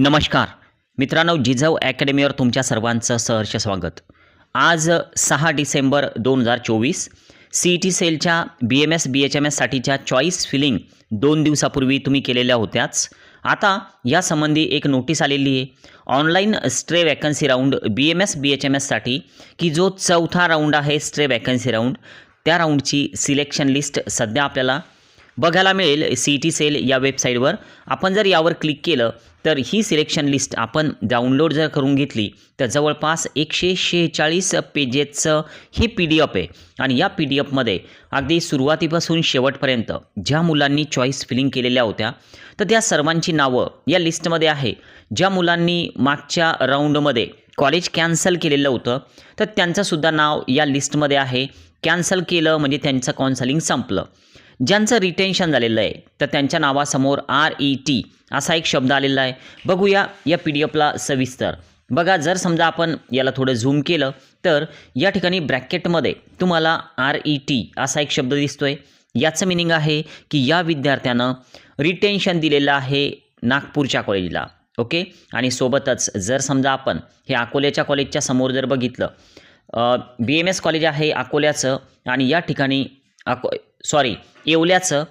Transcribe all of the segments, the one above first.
नमस्कार. मित्रांनो जिजाऊ अकॅडमीवर तुमच्या सर्वांचं सहर्ष स्वागत. आज सहा डिसेंबर दोन हजार चोवीस सी ई टी सेलच्या B M S B H M एससाठीच्या choice filling दोन दिवसापूर्वी तुम्ही केलेल्या होत्याच. आता यासंबंधी एक नोटीस आलेली आहे. Online stray vacancy round B M S B H M एससाठी की जो चौथा राऊंड आहे स्ट्रे वॅकन्सी राऊंड त्या राऊंडची सिलेक्शन लिस्ट सध्या आपल्याला बघायला मिळेल सी टी सेल या वेबसाईटवर आपण जर यावर क्लिक केलं तर ही सिलेक्शन लिस्ट आपण डाउनलोड जर करून घेतली तर जवळपास एकशे शेहेचाळीस पेजेसचं ही पी डी एफ आहे. आणि या पी डी एफमध्ये अगदी सुरुवातीपासून शेवटपर्यंत ज्या मुलांनी चॉईस फिलिंग केलेल्या होत्या तर त्या सर्वांची नावं या लिस्टमध्ये आहे. ज्या मुलांनी मागच्या राऊंडमध्ये कॉलेज कॅन्सल केलेलं होतं तर त्यांचंसुद्धा नाव या लिस्टमध्ये आहे. कॅन्सल केलं म्हणजे त्यांचं काउन्सलिंग संपलं. ज्यांचं रिटेन्शन झालेलं आहे तर त्यांच्या नावासमोर आर ई टी असा एक शब्द आलेला आहे. बघूया या पी डी एफला सविस्तर. बघा जर समजा आपण याला थोडं झूम केलं तर या ठिकाणी ब्रॅकेटमध्ये तुम्हाला आर ई टी असा एक शब्द दिसतोय. याचं मिनिंग आहे की या विद्यार्थ्यानं रिटेन्शन दिलेलं आहे नागपूरच्या कॉलेजला ओके आणि सोबतच जर समजा आपण हे अकोल्याच्या कॉलेजच्या समोर जर बघितलं बी एम एस कॉलेज आहे अकोल्याचं आणि या ठिकाणी अको सॉरी येवल्याचं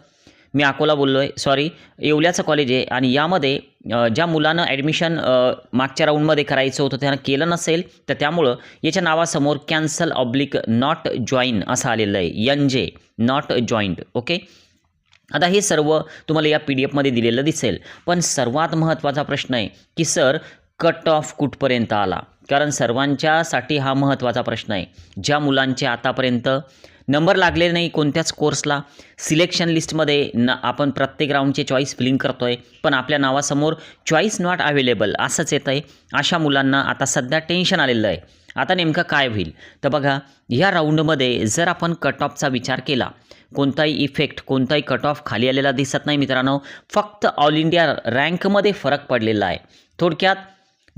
मी अकोला बोललो आहे सॉरी येवल्याचं कॉलेज आहे आणि यामध्ये ज्या मुलानं ॲडमिशन मागच्या राऊंडमध्ये करायचं होतं त्यानं केलं नसेल तर त्यामुळं याच्या नावासमोर कॅन्सल ऑब्लिक नॉट जॉईन असं आलेलं आहे. एन जे नॉट जॉईंट ओके आता हे सर्व तुम्हाला या पी डी एफमध्ये दिलेलं दिसेल. पण सर्वात महत्त्वाचा प्रश्न आहे की सर कट ऑफ कुठपर्यंत आला? कारण सर्वांच्यासाठी हा महत्त्वाचा प्रश्न आहे. ज्या मुलांचे आतापर्यंत नंबर लागले नाही कोणत्याच कोर्सला सिलेक्शन लिस्टमध्ये न आपण प्रत्येक राऊंडचे चॉईस फिलिंग करतो आहे पण आपल्या नावासमोर चॉईस नॉट अवेलेबल असंच येतं आहे अशा मुलांना आता सध्या टेन्शन आलेलं आहे. आता नेमकं काय होईल? तर बघा ह्या राऊंडमध्ये जर आपण कट ऑफचा विचार केला कोणताही इफेक्ट कोणताही कट ऑफ खाली आलेला दिसत नाही मित्रांनो फक्त ऑल इंडिया रँकमध्ये फरक पडलेला आहे. थोडक्यात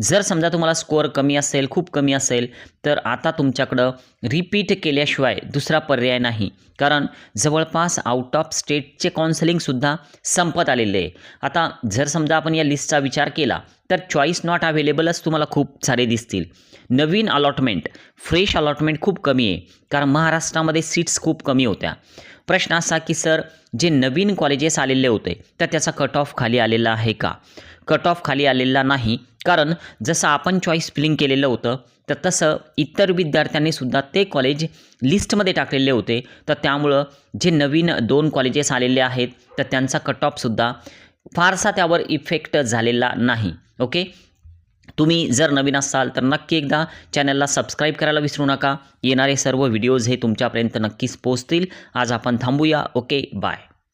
जर समजा तुम्हाला स्कोअर कमी असेल खूप कमी असेल तर आता तुमच्याकडं रिपीट केल्याशिवाय दुसरा पर्याय नाही. कारण जवळपास आउट ऑफ स्टेटचे काउन्सलिंगसुद्धा संपत आलेले आहे. आता जर समजा आपण या लिस्टचा विचार केला तर चॉईस नॉट अवेलेबलच तुम्हाला खूप सारे दिसतील. नवीन अलॉटमेंट फ्रेश अलॉटमेंट खूप कमी आहे. कारण महाराष्ट्रामध्ये सीट्स खूप कमी होत्या. प्रश्न असा की सर जे नवीन कॉलेजेस आलेले होते तर त्याचा कट ऑफ खाली आलेला आहे का? कट ऑफ खाली आलेला नाही. कारण जसं आपण चॉईस फिलिंग केलेलं होतं तर तसं इतर विद्यार्थ्यांनी सुद्धा ते कॉलेज लिस्टमध्ये टाकलेले होते. तर त्यामुळं जे नवीन दोन कॉलेजेस आलेले आहेत तर त्यांचा कट ऑफसुद्धा फारसा त्यावर इफेक्ट झालेला नाही. ओके? तुम्ही जर नवीन असाल तर नक्की एकदा चॅनलला सबस्क्राईब करायला विसरू नका. येणारे सर्व व्हिडिओज हे तुमच्यापर्यंत नक्कीच पोचतील आज आपण थांबूया. Okay bye